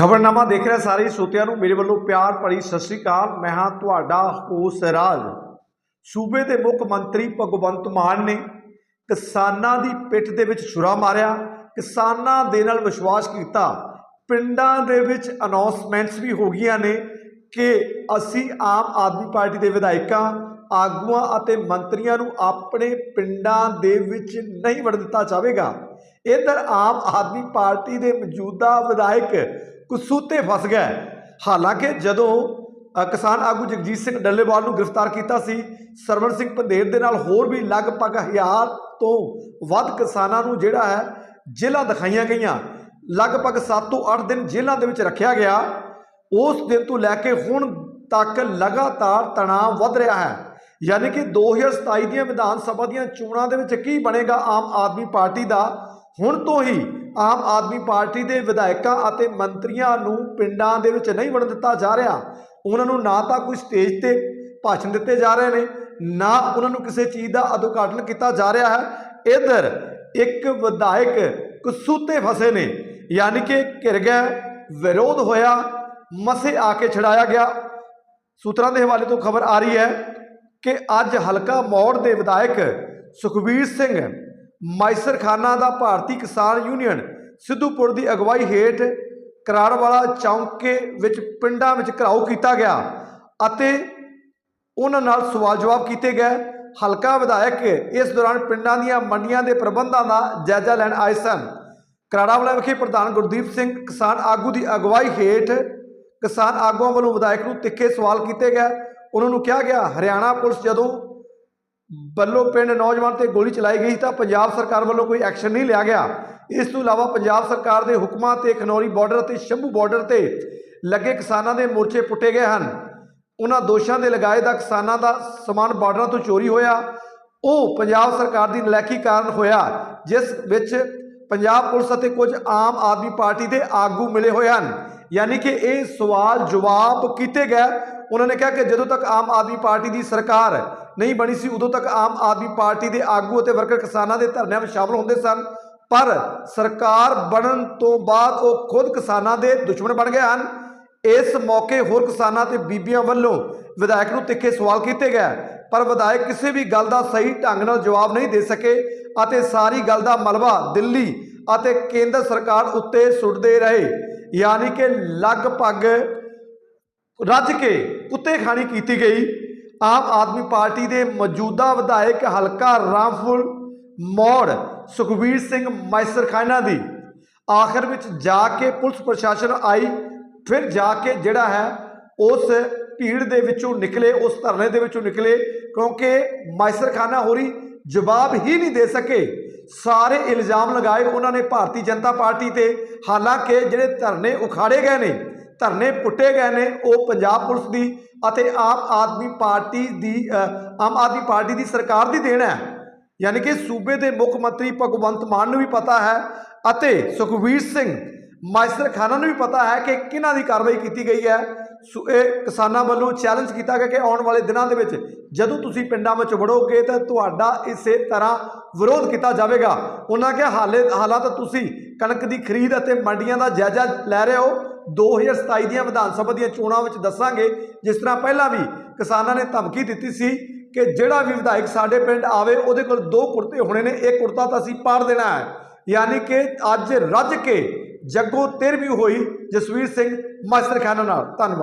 ਖਬਰਨਾਮਾ ਦੇਖ ਰਹੇ ਸਾਰੇ ਸਰੋਤਿਆਂ ਨੂੰ। ਮੇਰੇ ਵੱਲੋਂ ਪਿਆਰ ਭਰੀ ਸਤਿ ਸ੍ਰੀ ਅਕਾਲ। ਮੈਂ ਹਾਂ ਤੁਹਾਡਾ ਹੋਸ ਰਾਜ। ਸੂਬੇ ਦੇ ਮੁੱਖ ਮੰਤਰੀ ਭਗਵੰਤ ਮਾਨ ਨੇ ਕਿਸਾਨਾਂ ਦੀ ਪਿੱਠ ਦੇ ਵਿੱਚ ਛੁਰਾ ਮਾਰਿਆ। ਕਿਸਾਨਾਂ ਦੇ ਨਾਲ ਵਿਸ਼ਵਾਸ ਕੀਤਾ। ਪਿੰਡਾਂ ਦੇ ਵਿੱਚ ਅਨਾਉਂਸਮੈਂਟਸ ਵੀ ਹੋ ਗਈਆਂ ਨੇ ਕਿ ਅਸੀਂ ਆਮ ਆਦਮੀ ਪਾਰਟੀ ਦੇ ਵਿਧਾਇਕਾਂ, ਆਗੂਆਂ ਅਤੇ ਮੰਤਰੀਆਂ ਨੂੰ ਆਪਣੇ ਪਿੰਡਾਂ ਦੇ ਵਿੱਚ ਨਹੀਂ ਵੜ ਦਿੱਤਾ ਜਾਵੇਗਾ। ਇਧਰ ਆਮ ਆਦਮੀ ਪਾਰਟੀ ਦੇ ਮੌਜੂਦਾ ਵਿਧਾਇਕ ਕਸੂਤੇ ਫਸ ਗਏ ਹਾਲਾਂਕਿ ਜਦੋਂ ਕਿਸਾਨ ਆਗੂ ਜਗਜੀਤ ਸਿੰਘ ਡੱਲੇਵਾਲ ਨੂੰ ਗ੍ਰਿਫਤਾਰ ਕੀਤਾ ਸੀ, ਸਰਵਣ ਸਿੰਘ ਪੰਧੇਰ ਦੇ ਨਾਲ ਹੋਰ ਵੀ ਲਗਭਗ ਹਜ਼ਾਰ ਤੋਂ ਵੱਧ ਕਿਸਾਨਾਂ ਨੂੰ ਜਿਹੜਾ ਹੈ, ਜੇਲ੍ਹਾਂ ਦਿਖਾਈਆਂ ਗਈਆਂ। ਲਗਭਗ 7 ਤੋਂ 8 ਦਿਨ ਜੇਲ੍ਹਾਂ ਦੇ ਵਿੱਚ ਰੱਖਿਆ ਗਿਆ। ਉਸ ਦਿਨ ਤੋਂ ਲੈ ਕੇ ਹੁਣ ਤੱਕ ਲਗਾਤਾਰ ਤਣਾਅ ਵੱਧ ਰਿਹਾ ਹੈ। ਯਾਨੀ ਕਿ 2027 ਦੀਆਂ ਵਿਧਾਨ ਸਭਾ ਦੀਆਂ ਚੋਣਾਂ ਦੇ ਵਿੱਚ ਕੀ ਬਣੇਗਾ ਆਮ ਆਦਮੀ ਪਾਰਟੀ ਦਾ, ਹੁਣ ਤੋਂ ਹੀ ਆਮ ਆਦਮੀ ਪਾਰਟੀ ਦੇ ਵਿਧਾਇਕਾਂ ਅਤੇ ਮੰਤਰੀਆਂ ਨੂੰ ਪਿੰਡਾਂ ਦੇ ਵਿੱਚ ਨਹੀਂ ਵੜਨ ਦਿੱਤਾ ਜਾ ਰਿਹਾ। ਉਹਨਾਂ ਨੂੰ ਨਾ ਤਾਂ ਕੋਈ ਸਟੇਜ ਤੇ ਭਾਸ਼ਣ ਦਿੱਤੇ ਜਾ ਰਹੇ ਨੇ, ਨਾ ਉਹਨਾਂ ਨੂੰ ਕਿਸੇ ਚੀਜ਼ ਦਾ ਉਦਘਾਟਨ ਕੀਤਾ ਜਾ ਰਿਹਾ ਹੈ। ਇਧਰ ਇੱਕ ਵਿਧਾਇਕ ਕਸੂਤੇ ਫਸੇ ਨੇ, ਯਾਨੀ ਕਿ ਘਿਰ ਗਏ, ਵਿਰੋਧ ਹੋਇਆ, ਮਸੇ ਆ ਕੇ ਛਡਾਇਆ ਗਿਆ। ਸੂਤਰਾਂ ਦੇ ਹਵਾਲੇ ਤੋਂ ਖਬਰ ਆ ਰਹੀ ਹੈ ਕਿ ਅੱਜ ਹਲਕਾ ਮੌੜ ਦੇ ਵਿਧਾਇਕ ਸੁਖਬੀਰ ਸਿੰਘ ਮਾਈਸਰ ਖਾਨਾ ਦਾ ਭਾਰਤੀ ਕਿਸਾਨ ਯੂਨੀਅਨ ਸਿੱਧੂਪੁਰ ਦੀ ਅਗਵਾਈ ਹੇਠ ਕਰਾੜਵਾਲਾ ਚੌਂਕੇ ਵਿੱਚ ਪਿੰਡਾਂ ਵਿੱਚ ਘਰਾਓ ਕੀਤਾ ਗਿਆ ਅਤੇ ਉਹਨਾਂ ਨਾਲ ਸਵਾਲ ਜਵਾਬ ਕੀਤੇ ਗਏ। ਹਲਕਾ ਵਿਧਾਇਕ ਇਸ ਦੌਰਾਨ ਪਿੰਡਾਂ ਦੀਆਂ ਮੰਡੀਆਂ ਦੇ ਪ੍ਰਬੰਧਾਂ ਦਾ ਜਾਇਜ਼ਾ ਲੈਣ ਆਏ ਸਨ। ਕਰਾੜਾਵਾਲਾ ਵਿਖੇ ਪ੍ਰਧਾਨ ਗੁਰਦੀਪ ਸਿੰਘ, ਕਿਸਾਨ ਆਗੂ ਦੀ ਅਗਵਾਈ ਹੇਠ ਕਿਸਾਨ ਆਗੂਆਂ ਵੱਲੋਂ ਵਿਧਾਇਕ ਨੂੰ ਤਿੱਖੇ ਸਵਾਲ ਕੀਤੇ ਗਏ। ਉਹਨਾਂ ਨੂੰ ਕਿਹਾ ਗਿਆ, ਹਰਿਆਣਾ ਪੁਲਿਸ ਜਦੋਂ ਬੱਲੋ ਪਿੰਡ ਨੌਜਵਾਨ ਤੇ ਗੋਲੀ ਚਲਾਈ ਗਈ ਤਾਂ ਪੰਜਾਬ ਸਰਕਾਰ ਵੱਲੋਂ ਕੋਈ ਐਕਸ਼ਨ ਨਹੀਂ ਲਿਆ ਗਿਆ। ਇਸ ਤੋਂ ਇਲਾਵਾ ਪੰਜਾਬ ਸਰਕਾਰ ਦੇ ਹੁਕਮਾਂ ਤੇ ਖਨੌਰੀ ਬਾਰਡਰ ਤੇ ਸ਼ੰਭੂ ਬਾਰਡਰ ਤੇ ਲੱਗੇ ਕਿਸਾਨਾਂ ਦੇ ਮੋਰਚੇ ਪੁੱਟੇ ਗਏ ਹਨ। ਉਹਨਾਂ ਦੋਸ਼ਾਂ ਦੇ ਲਗਾਏ ਦਾ ਕਿਸਾਨਾਂ ਦਾ ਸਮਾਨ ਬਾਰਡਰਾਂ ਤੋਂ ਚੋਰੀ ਹੋਇਆ। ਉਹ ਪੰਜਾਬ ਸਰਕਾਰ ਦੀ ਨਲੈਕੀ ਕਾਰਨ ਹੋਇਆ, ਜਿਸ ਵਿੱਚ ਪੰਜਾਬ ਪੁਲਿਸ ਅਤੇ ਕੁਝ ਆਮ ਆਦਮੀ ਪਾਰਟੀ ਦੇ ਆਗੂ ਮਿਲੇ ਹੋਏ ਹਨ। ਯਾਨੀ ਕਿ ਇਹ ਸਵਾਲ ਜਵਾਬ ਕੀਤੇ ਗਏ। ਉਹਨਾਂ ਨੇ ਕਿਹਾ ਕਿ ਜਦੋਂ ਤੱਕ ਆਮ ਆਦਮੀ ਪਾਰਟੀ ਦੀ ਸਰਕਾਰ ਨਹੀਂ ਬਣੀ ਸੀ, ਉਦੋਂ ਤੱਕ ਆਮ ਆਦਮੀ ਪਾਰਟੀ ਦੇ ਆਗੂ ਅਤੇ ਵਰਕਰ ਕਿਸਾਨਾਂ ਦੇ ਧਰਨਿਆਂ ਵਿੱਚ ਸ਼ਾਮਲ ਹੁੰਦੇ ਸਨ। ਪਰ ਸਰਕਾਰ ਬਣਨ ਤੋਂ ਬਾਅਦ ਉਹ ਖੁਦ ਕਿਸਾਨਾਂ ਦੇ ਦੁਸ਼ਮਣ ਬਣ ਗਏ ਹਨ। ਇਸ ਮੌਕੇ ਹੋਰ ਕਿਸਾਨਾਂ ਤੇ ਬੀਬੀਆਂ ਵੱਲੋਂ ਵਿਧਾਇਕ ਨੂੰ ਤਿੱਖੇ ਸਵਾਲ ਕੀਤੇ ਗਏ। ਪਰ ਵਿਧਾਇਕ ਕਿਸੇ ਵੀ ਗੱਲ ਦਾ ਸਹੀ ਢੰਗ ਨਾਲ ਜਵਾਬ ਨਹੀਂ ਦੇ ਸਕੇ ਅਤੇ ਸਾਰੀ ਗੱਲ ਦਾ ਮਲਬਾ ਦਿੱਲੀ ਅਤੇ ਕੇਂਦਰ ਸਰਕਾਰ ਉੱਤੇ ਸੁੱਟਦੇ ਰਹੇ। ਯਾਨੀ ਕਿ ਲਗਭਗ ਰੱਜ ਕੇ ਕੁੱਤੇ ਖਾਣੀ ਕੀਤੀ ਗਈ। ਆਮ ਆਦਮੀ ਪਾਰਟੀ ਦੇ ਮੌਜੂਦਾ ਵਿਧਾਇਕ ਹਲਕਾ ਰਾਮਫੁਲ ਮੌੜ ਸੁਖਬੀਰ ਸਿੰਘ ਮੈਸਰ ਦੀ। ਆਖਰ ਵਿੱਚ ਜਾ ਕੇ ਪੁਲਿਸ ਪ੍ਰਸ਼ਾਸਨ ਆਈ, ਫਿਰ ਜਾ ਕੇ ਜਿਹੜਾ ਹੈ ਉਸ ਭੀੜ ਦੇ ਵਿੱਚੋਂ ਨਿਕਲੇ, ਉਸ ਧਰਨੇ ਦੇ ਵਿੱਚੋਂ ਨਿਕਲੇ, ਕਿਉਂਕਿ ਮੈਸਰ ਖਾਨਾ ਹੋਰੀ ਜਵਾਬ ਹੀ ਨਹੀਂ ਦੇ ਸਕੇ। ਸਾਰੇ ਇਲਜ਼ਾਮ ਲਗਾਏ ਉਹਨਾਂ ਨੇ ਭਾਰਤੀ ਜਨਤਾ ਪਾਰਟੀ ਤੇ, ਹਾਲਾਂਕਿ ਜਿਹੜੇ ਧਰਨੇ ਉਖਾੜੇ ਗਏ ਨੇ ਧਰਨੇ ਪੁੱਟੇ ਗਏ ਨੇ, ਉਹ ਪੰਜਾਬ ਪੁਲਿਸ ਦੀ ਅਤੇ ਆਮ ਆਦਮੀ ਪਾਰਟੀ ਦੀ ਆਮ ਆਦਮੀ ਪਾਰਟੀ ਦੀ ਸਰਕਾਰ ਦੀ ਦੇਣ ਹੈ। ਯਾਨੀ ਕਿ ਸੂਬੇ ਦੇ ਮੁੱਖ ਮੰਤਰੀ ਭਗਵੰਤ ਮਾਨ ਨੂੰ ਵੀ ਪਤਾ ਹੈ ਅਤੇ ਸੁਖਵੀਰ ਸਿੰਘ ਮਾਈਸਰ ਖਾਨਾ ਨੂੰ ਵੀ ਪਤਾ ਹੈ ਕਿ ਕਿਹਨਾਂ ਦੀ ਕਾਰਵਾਈ ਕੀਤੀ ਗਈ ਹੈ। ਸੋ, ਇਹ ਕਿਸਾਨਾਂ ਵੱਲੋਂ ਚੈਲੰਜ ਕੀਤਾ ਗਿਆ ਕਿ ਆਉਣ ਵਾਲੇ ਦਿਨਾਂ ਦੇ ਵਿੱਚ ਜਦੋਂ ਤੁਸੀਂ ਪਿੰਡਾਂ ਵਿੱਚ ਵੜੋਗੇ ਤਾਂ ਤੁਹਾਡਾ ਇਸੇ ਤਰ੍ਹਾਂ ਵਿਰੋਧ ਕੀਤਾ ਜਾਵੇਗਾ। ਉਹਨਾਂ ਕਿਹਾ, ਹਾਲੇ, ਹਾਲਾਤ ਤੁਸੀਂ ਕਣਕ ਦੀ ਖਰੀਦ ਅਤੇ ਮੰਡੀਆਂ ਦਾ ਜਾਇਜ਼ਾ ਲੈ ਰਹੇ ਹੋ। 2027 ਦੀਆਂ ਵਿਧਾਨ ਸਭਾ ਦੀਆਂ ਚੋਣਾਂ ਵਿੱਚ ਦੱਸਾਂਗੇ, ਜਿਸ ਤਰ੍ਹਾਂ ਪਹਿਲਾਂ ਵੀ ਕਿਸਾਨਾਂ ਨੇ ਧਮਕੀ ਦਿੱਤੀ ਸੀ ਕਿ ਜਿਹੜਾ ਵੀ ਵਿਧਾਇਕ ਸਾਡੇ ਪਿੰਡ ਆਵੇ, ਉਹਦੇ ਕੋਲ ਦੋ ਕੁੜਤੇ ਹੋਣੇ ਨੇ, ਇੱਕ ਕੁੜਤਾ ਤਾਂ ਅਸੀਂ ਪਾੜ ਦੇਣਾ ਹੈ। ਯਾਨੀ ਕਿ ਅੱਜ ਰੱਜ ਕੇ ਜੱਗੋ 13ਵੀਂ ਹੋਈ ਜਸਵੀਰ ਸਿੰਘ ਮਾਸਟਰ ਖਾਨਾ ਨਾਲ। ਧੰਨਵਾਦ।